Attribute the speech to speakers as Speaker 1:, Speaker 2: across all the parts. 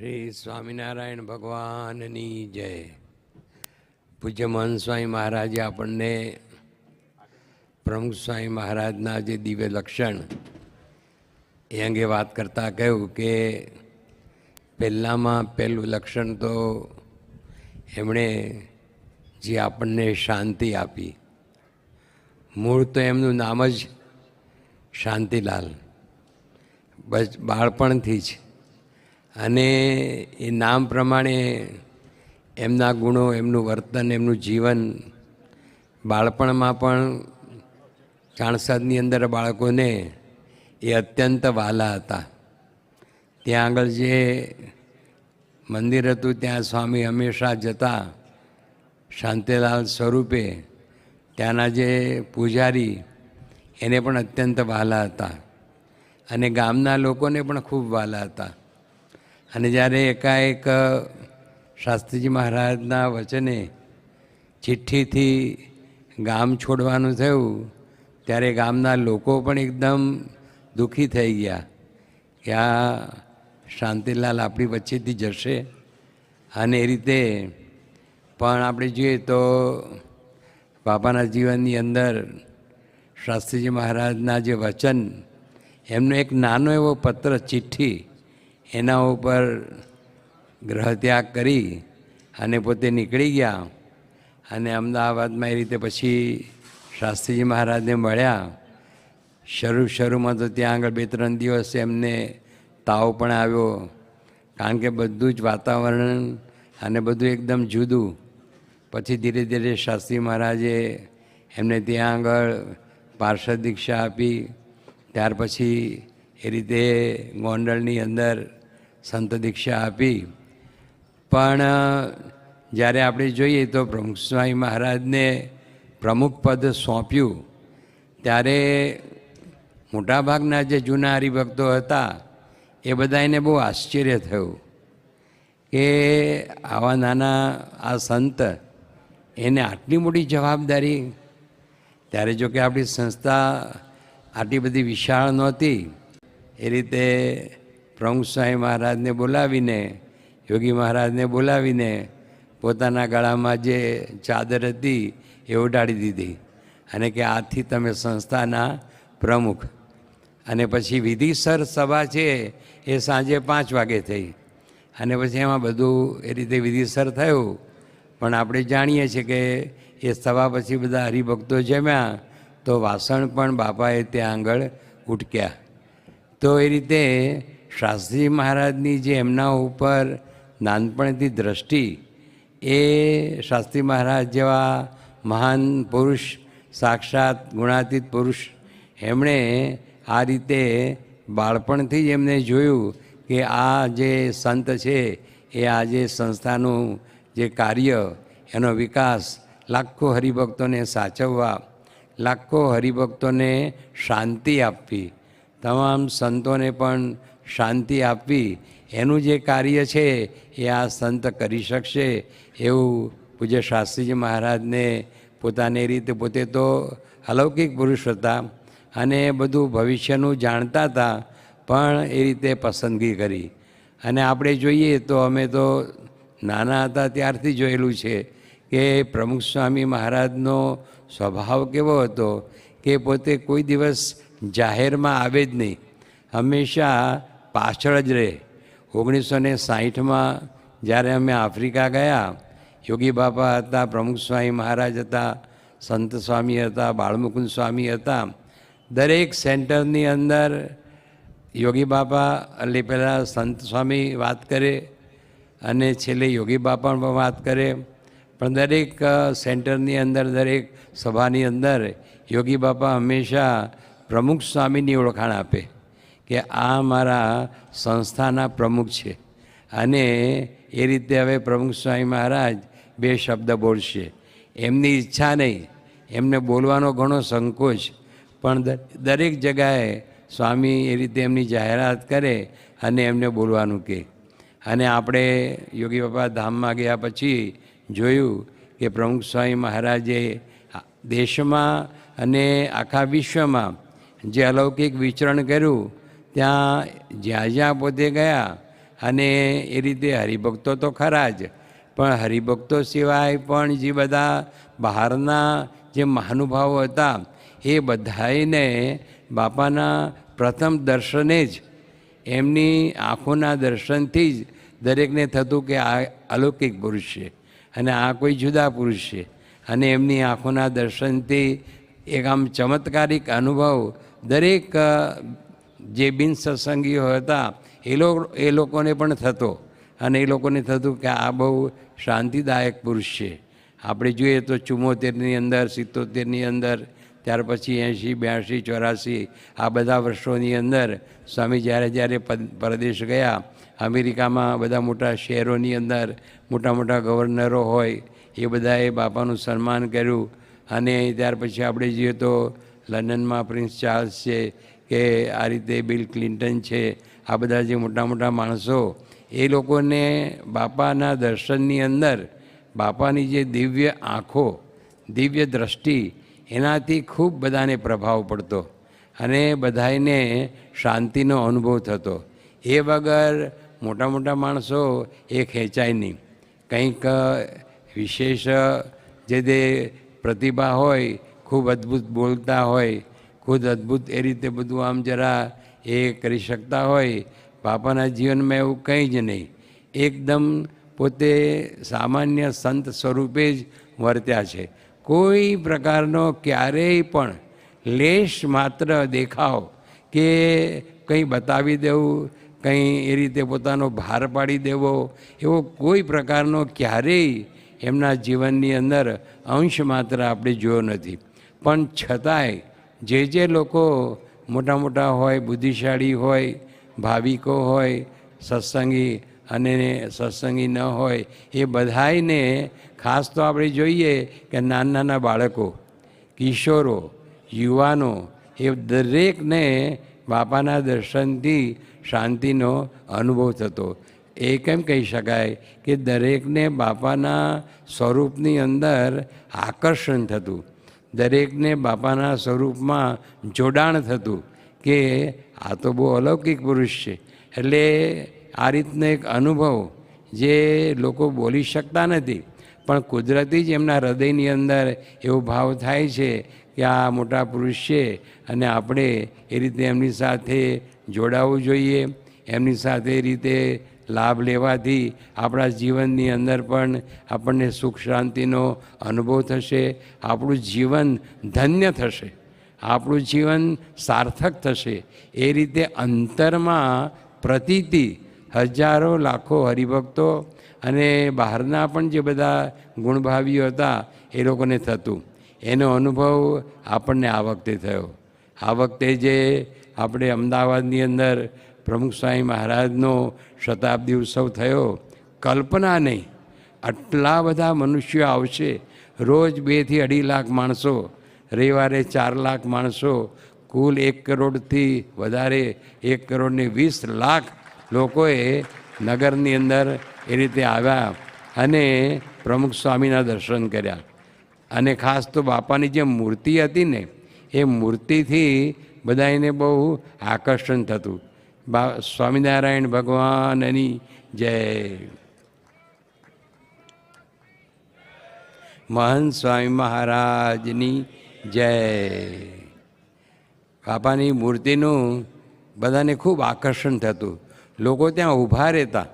Speaker 1: શ્રી સ્વામિનારાયણ ભગવાનની જય. પૂજ્ય મહન સ્વામી મહારાજે આપણને પ્રમુખ સ્વામી મહારાજના જે દિવ્ય લક્ષણ એ અંગે વાત કરતાં કહ્યું કે પહેલાંમાં પહેલું લક્ષણ તો એમણે જે આપણને શાંતિ આપી. મૂળ તો એમનું નામ જ શાંતિલાલ. બસ બાળપણથી જ અને એ નામ પ્રમાણે એમના ગુણો, એમનું વર્તન, એમનું જીવન બાળપણમાં પણ કાણસાદની અંદર બાળકોને એ અત્યંત વાલા હતા. ત્યાં આગળ જે મંદિર હતું, ત્યાં સ્વામી હંમેશા જતા શાંતિલાલ સ્વરૂપે ત્યાંના જે પૂજારી એને પણ અત્યંત વહાલા હતા. અને ગામના લોકોને પણ ખૂબ વહાલા હતા. અને જ્યારે એકાએક શાસ્ત્રીજી મહારાજના વચને ચિઠ્ઠીથી ગામ છોડવાનું થયું, ત્યારે ગામના લોકો પણ એકદમ દુઃખી થઈ ગયા કે આ શાંતિલાલ આપણી વચ્ચેથી જશે. અને એ રીતે પણ આપણે જોઈએ તો બાપાના જીવનની અંદર શાસ્ત્રીજી મહારાજના જે વચન, એમનો એક નાનો એવો પત્ર, ચિઠ્ઠી એના ઉપર ગ્રહત્યાગ કરી અને પોતે નીકળી ગયા અને અમદાવાદમાં એ રીતે પછી શાસ્ત્રીજી મહારાજને મળ્યા. શરૂ શરૂમાં તો ત્યાં આગળ બે ત્રણ દિવસ એમને તાવ પણ આવ્યો, કારણ કે બધું જ વાતાવરણ અને બધું એકદમ જુદું. પછી ધીરે ધીરે શાસ્ત્રી મહારાજે એમને ત્યાં આગળ પાર્ષદ દીક્ષા આપી. ત્યાર પછી એ રીતે ગોંડલની અંદર સંત દીક્ષા આપી. પણ, જ્યારે આપણે જોઈએ તો પ્રમુખ સ્વામી મહારાજને પ્રમુખ પદ સોંપ્યું, ત્યારે મોટાભાગના જે જૂના હરિભક્તો હતા, એ બધા એને બહુ આશ્ચર્ય થયું કે આવા નાના આ સંત એને આટલી મોટી જવાબદારી? ત્યારે જો કે આપણી સંસ્થા આટલી બધી વિશાળ નહોતી, એ રીતે પ્રમુખ સ્વામી મહારાજને બોલાવીને, યોગી મહારાજને બોલાવીને પોતાના ગળામાં જે ચાદર હતી એ ઉડાડી દીધી. અને કે આથી તમે સંસ્થાના પ્રમુખ. અને પછી વિધિસર સભા છે એ સાંજે પાંચ વાગે થઈ. અને પછી એમાં બધું એ રીતે વિધિસર થયું. પણ આપણે જાણીએ છીએ કે એ સભા પછી બધા હરિભક્તો જમ્યા તો વાસણ પણ બાપાએ ત્યાં આગળ ઉટક્યા. તો એ રીતે શાસ્ત્રી મહારાજની જે એમના ઉપર નાનપણથી દ્રષ્ટિ, એ શાસ્ત્રી મહારાજ જેવા મહાન પુરુષ, સાક્ષાત ગુણાતીત પુરુષ, એમણે આ રીતે બાળપણથી જ એમને જોયું કે આ જે સંત છે, એ આ જે સંસ્થાનું જે કાર્ય, એનો વિકાસ લાખો હરિભક્તોને સાચવવા, લાખો હરિભક્તોને શાંતિ આપવી, તમામ સંતોને પણ શાંતિ આપવી, એનું જે કાર્ય છે એ આ સંત કરી શકશે એવું પૂજ્ય શાસ્ત્રીજી મહારાજને પોતાની રીતે પોતે તો અલૌકિક પુરુષ હતા અને બધું ભવિષ્યનું જાણતા હતા, પણ એ રીતે પસંદગી કરી. અને આપણે જોઈએ તો અમે તો નાના હતા ત્યારથી જોયેલું છે કે પ્રમુખ સ્વામી મહારાજનો સ્વભાવ કેવો હતો કે પોતે કોઈ દિવસ જાહેરમાં આવે જ નહીં. હંમેશા પાછળ જ રહે. ઓગણીસો ને સાહીઠમાં જ્યારે અમે આફ્રિકા ગયા, યોગી બાપા હતા, પ્રમુખ સ્વામી મહારાજ હતા, સંત સ્વામી હતા, બાળમુકુંદ સ્વામી હતા. દરેક સેન્ટરની અંદર યોગી બાપા, એટલે પહેલાં સંત સ્વામી વાત કરે અને છેલ્લે યોગી બાપા પણ વાત કરે. પણ દરેક સેન્ટરની અંદર, દરેક સભાની અંદર યોગી બાપા હંમેશા પ્રમુખ સ્વામીની ઓળખાણ આપે. કે આ મારા સંસ્થાના પ્રમુખ છે. અને એ રીતે હવે પ્રમુખ સ્વામી મહારાજ બે શબ્દ બોલશે. એમની ઈચ્છા નહીં. એમને બોલવાનો ઘણો સંકોચ. પણ દરેક જગાએ સ્વામી એ રીતે એમની જાહેરાત કરે અને એમને બોલવાનું કહે. અને આપણે યોગી બાપા ધામમાં ગયા પછી જોયું કે પ્રમુખ સ્વામી મહારાજે દેશમાં અને આખા વિશ્વમાં જે અલૌકિક વિચરણ કર્યું ત્યાં જ્યાં જ્યાં પોતે ગયા અને એ રીતે હરિભક્તો તો ખરા જ, પણ હરિભક્તો સિવાય પણ જે બધા બહારના જે મહાનુભાવો હતા, એ બધાને બાપાના પ્રથમ દર્શને જ, એમની આંખોના દર્શનથી જ દરેકને થતું કે આ અલૌકિક પુરુષ છે અને આ કોઈ જુદા પુરુષ છે. અને એમની આંખોના દર્શનથી એક આમ ચમત્કારિક અનુભવ દરેક જે બિન સત્સંગીઓ હતા, એ લોકો એ લોકોને પણ થતો. અને એ લોકોને થતું કે આ બહુ શાંતિદાયક પુરુષ છે. આપણે જોઈએ તો ચુમ્મોતેરની અંદર, સિત્તોતેરની અંદર, ત્યાર પછી એંશી બ્યાસી ચોરાસી, આ બધા વર્ષોની અંદર સ્વામી જ્યારે જ્યારે પરદેશ ગયા, અમેરિકામાં બધા મોટા શહેરોની અંદર, મોટા મોટા ગવર્નરો હોય, એ બધાએ બાપાનું સન્માન કર્યું. અને ત્યાર પછી આપણે જોઈએ તો લંડનમાં પ્રિન્સ ચાર્લ્સ છે કે આ રીતે બિલ ક્લિન્ટન છે, આ બધા જે મોટા મોટા માણસો, એ લોકોને બાપાના દર્શનની અંદર, બાપાની જે દિવ્ય આંખો, દિવ્ય દ્રષ્ટિ, એનાથી ખૂબ બધાને પ્રભાવ પડતો અને બધાને શાંતિનો અનુભવ થતો. એ વગર મોટા મોટા માણસો એ ખેંચાય નહીં. કંઈક વિશેષ જે તે પ્રતિભા હોય, ખૂબ અદ્ભુત બોલતા હોય ખુદ અદ્ભુત એ રીતે બધું આમ જરા એ કરી શકતા હોય પાપાના જીવનમાં એવું કંઈ જ નહીં. એકદમ પોતે સામાન્ય સંત સ્વરૂપે જ વર્ત્યા છે. કોઈ પ્રકારનો ક્યારેય પણ લેશ માત્ર દેખાવ કે કંઈ બતાવી દેવું, કંઈ એ રીતે પોતાનો ભાર પાડી દેવો, એવો કોઈ પ્રકારનો ક્યારેય એમના જીવનની અંદર અંશ માત્ર આપણે જોયો નથી. પણ છતાંય જે જે લોકો મોટા મોટા હોય, બુદ્ધિશાળી હોય, ભાવિકો હોય, સત્સંગી અને સત્સંગી ન હોય, એ બધાઈને ખાસ તો આપણે જોઈએ કે નાના નાના બાળકો, કિશોરો, યુવાનો, એ દરેકને બાપાના દર્શનથી શાંતિનો અનુભવ થતો. એ કેમ કહી શકાય કે દરેકને બાપાના સ્વરૂપની અંદર આકર્ષણ થતું. દરેકને બાપાના સ્વરૂપમાં જોડાણ થતું કે આ તો બહુ અલૌકિક પુરુષ છે. એટલે આ રીતનો એક અનુભવ જે લોકો બોલી શકતા નથી. પણ કુદરતી જ એમના હૃદયની અંદર એવો ભાવ થાય છે કે આ મોટા પુરુષ છે અને આપણે એ રીતે એમની સાથે જોડાવવું જોઈએ. એમની સાથે એ રીતે લાભ લેવાથી આપણા જીવનની અંદર પણ આપણને સુખ શાંતિનો અનુભવ થશે, આપણું જીવન ધન્ય થશે, આપણું જીવન સાર્થક થશે. એ રીતે અંતરમાં પ્રતીતિ હજારો લાખો હરિભક્તો અને બહારના પણ જે બધા ગુણભાવીઓ હતા એ લોકોને થતું. એનો અનુભવ આપણને આ વખતે થયો. આ વખતે જે આપણે અમદાવાદની અંદર પ્રમુખ સ્વામી મહારાજનો શતાબ્દી ઉત્સવ થયો. કલ્પના નહીં, આટલા બધા મનુષ્યો આવશે. રોજ બેથી અઢી લાખ માણસો, રવિવારે ચાર લાખ માણસો, કુલ એક કરોડથી વધારે, એક કરોડને વીસ લાખ લોકોએ નગરની અંદર એ રીતે આવ્યા અને પ્રમુખ સ્વામીના દર્શન કર્યા. અને ખાસ તો બાપાની જે મૂર્તિ હતી ને, એ મૂર્તિથી બધાને બહુ આકર્ષણ થતું. સ્વામિનારાયણ ભગવાનની જય. મહંત સ્વામી મહારાજની જય. બાપાની મૂર્તિનું બધાને ખૂબ આકર્ષણ થતું. લોકો ત્યાં ઊભા રહેતા.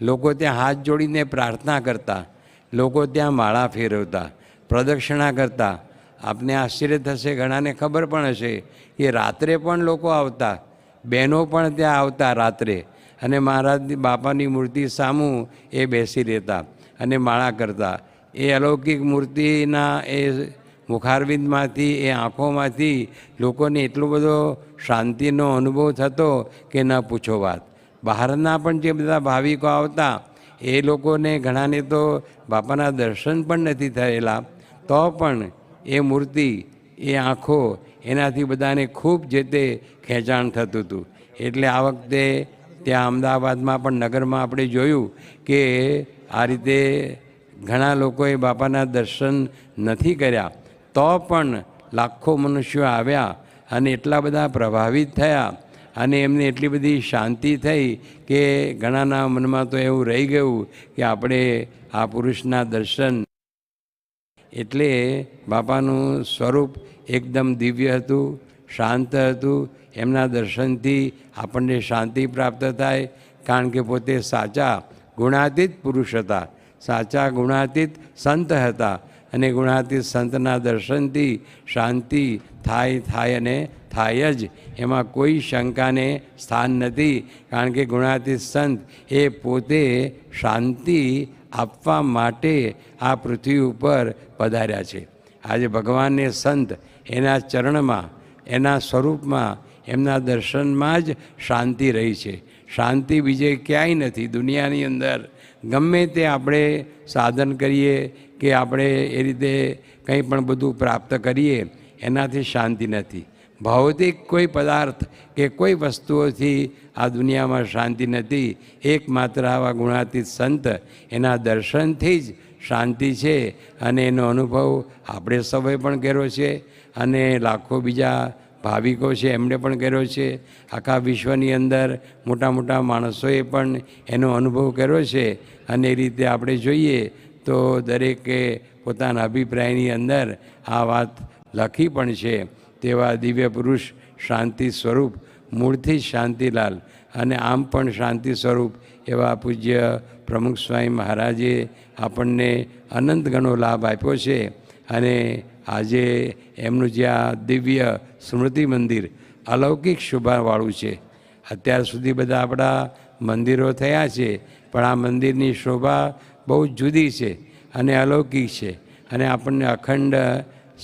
Speaker 1: લોકો ત્યાં હાથ જોડીને પ્રાર્થના કરતા. લોકો ત્યાં માળા ફેરવતા, પ્રદક્ષિણા કરતા. આપને આશ્ચર્ય થશે, ઘણાને ખબર પણ હશે કે રાત્રે પણ લોકો આવતા. બહેનો પણ ત્યાં આવતા રાત્રે અને મહારાજ બાપાની મૂર્તિ સામું એ બેસી રહેતા અને માળા કરતા. એ અલૌકિક મૂર્તિના એ મુખારવિંદમાંથી, એ આંખોમાંથી લોકોને એટલો બધો શાંતિનો અનુભવ થતો કે ન પૂછો વાત. બહારના પણ જે બધા ભાવિકો આવતા, એ લોકોને ઘણાને તો બાપાના દર્શન પણ નથી થયેલા. તો પણ એ મૂર્તિ, એ આંખો એનાથી બધાને ખૂબ જે તે ખેંચાણ થતું હતું. એટલે આ વખતે ત્યાં અમદાવાદમાં પણ નગરમાં આપણે જોયું કે આ રીતે ઘણા લોકોએ બાપાના દર્શન નથી કર્યા. તો પણ લાખો મનુષ્યો આવ્યા અને એટલા બધા પ્રભાવિત થયા અને એમને એટલી બધી શાંતિ થઈ કે ઘણાના મનમાં તો એવું રહી ગયું કે આપણે આ પુરુષના દર્શન એટલે બાપાનું સ્વરૂપ એકદમ દિવ્ય હતું, શાંત હતું. એમના દર્શનથી આપણને શાંતિ પ્રાપ્ત થાય, કારણ કે પોતે સાચા ગુણાતીત પુરુષ હતા. સાચા ગુણાતીત સંત હતા અને ગુણાતીત સંતના દર્શનથી શાંતિ થાય થાય અને થાય જ. એમાં કોઈ શંકાને સ્થાન નથી, કારણ કે ગુણાતીત સંત એ પોતે શાંતિ આપવા માટે આ પૃથ્વી ઉપર પધાર્યા છે. આજે ભગવાનને સંત એના ચરણમાં, એના સ્વરૂપમાં, એમના દર્શનમાં જ શાંતિ રહી છે. શાંતિ બીજે ક્યાંય નથી. દુનિયાની અંદર ગમે તે આપણે સાધન કરીએ કે આપણે એ રીતે કંઈ પણ બધું પ્રાપ્ત કરીએ, એનાથી શાંતિ નથી. ભૌતિક કોઈ પદાર્થ કે કોઈ વસ્તુઓથી આ દુનિયામાં શાંતિ નથી. એકમાત્ર આવા ગુણાતીત સંત એના દર્શનથી જ શાંતિ છે અને એનો અનુભવ આપણે સૌએ પણ કર્યો છે અને લાખો બીજા ભાવિકો છે એમણે પણ કર્યો છે. આખા વિશ્વની અંદર મોટા મોટા માણસોએ પણ એનો અનુભવ કર્યો છે અને એ રીતે આપણે જોઈએ તો દરેકે પોતાના અભિપ્રાયની અંદર આ વાત લખી પણ છે. તેવા દિવ્ય પુરુષ શાંતિ સ્વરૂપ, મૂળથી જ શાંતિલાલ અને આમ પણ શાંતિ સ્વરૂપ એવા પૂજ્ય પ્રમુખ સ્વામી મહારાજે આપણને અનંત ગણો લાભ આપ્યો છે. અને આજે એમનું જે આ દિવ્ય સ્મૃતિ મંદિર અલૌકિક શોભાવાળું છે. અત્યાર સુધી બધા આપણા મંદિરો થયા છે, પણ આ મંદિરની શોભા બહુ જુદી છે અને અલૌકિક છે. અને આપણને અખંડ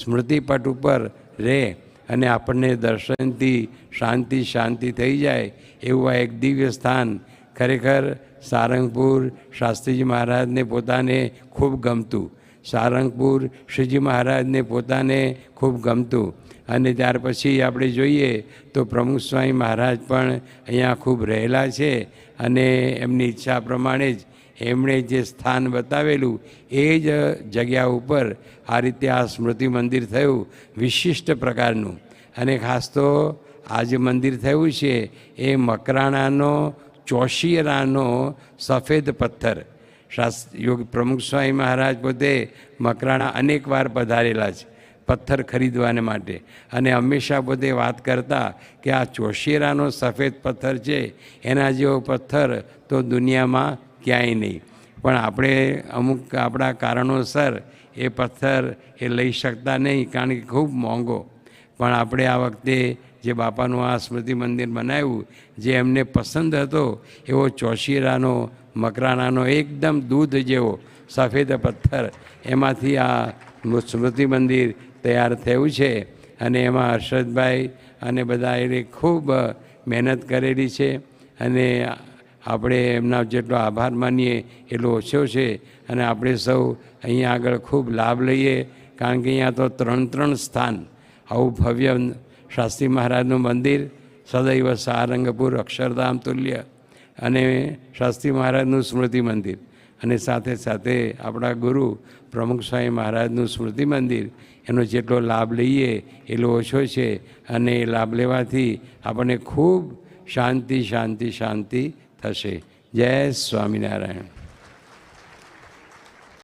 Speaker 1: સ્મૃતિપટ ઉપર રહે અને આપણને દર્શનથી શાંતિ શાંતિ થઈ જાય એવું આ એક દિવ્ય સ્થાન ખરેખર સારંગપુર શાસ્ત્રીજી મહારાજને પોતાને ખૂબ ગમતું. સારંગપુર શ્રીજી મહારાજને પોતાને ખૂબ ગમતું. અને ત્યાર પછી આપણે જોઈએ તો પ્રમુખ સ્વામી મહારાજ પણ અહીંયા ખૂબ રહેલા છે અને એમની ઈચ્છા પ્રમાણે જ એમણે જે સ્થાન બતાવેલું એ જ જગ્યા ઉપર આ રીતે આ સ્મૃતિ મંદિર થયું, વિશિષ્ટ પ્રકારનું. અને ખાસ તો આ જે મંદિર થયું છે, એ મકરાણાનો, ચોશિયરાનો સફેદ પથ્થર. શાસ યોગ પ્રમુખ સ્વામી મહારાજ પોતે મકરાણા અનેક વાર પધારેલા છે, પથ્થર ખરીદવાને માટે. અને હંમેશા પોતે વાત કરતા કે આ ચોશિયરાનો સફેદ પથ્થર છે, એના જેવો પથ્થર તો દુનિયામાં ક્યાંય નહીં. પણ આપણે અમુક આપણા કારણોસર એ પથ્થર એ લઈ શકતા નહીં કારણ કે ખૂબ મોંઘો. પણ આપણે આ વખતે જે બાપાનું આ સ્મૃતિ મંદિર બનાવ્યું, જે એમને પસંદ હતો, એવો ચોશીરાનો, મકરાણાનો એકદમ દૂધ જેવો સફેદ પથ્થર, એમાંથી આ સ્મૃતિ મંદિર તૈયાર થયું છે. અને એમાં હર્ષદભાઈ અને બધા એને ખૂબ મહેનત કરેલી છે. અને આપણે એમના જેટલો આભાર માનીએ એટલો ઓછો છે અને આપણે સૌ અહીંયા આગળ ખૂબ લાભ લઈએ કારણ કે અહીંયા તો ત્રણ ત્રણ સ્થાન, આવું ભવ્ય શાસ્ત્રી મહારાજનું મંદિર, સદૈવ સારંગપુર, અક્ષરધામ તુલ્ય અને શાસ્ત્રી મહારાજનું સ્મૃતિ મંદિર અને સાથે સાથે આપણા ગુરુ પ્રમુખ સ્વામી મહારાજનું સ્મૃતિ મંદિર, એનો જેટલો લાભ લઈએ એટલો ઓછો છે અને એ લાભ લેવાથી આપણને ખૂબ શાંતિ શાંતિ શાંતિ થશે. જય સ્વામિનારાયણ.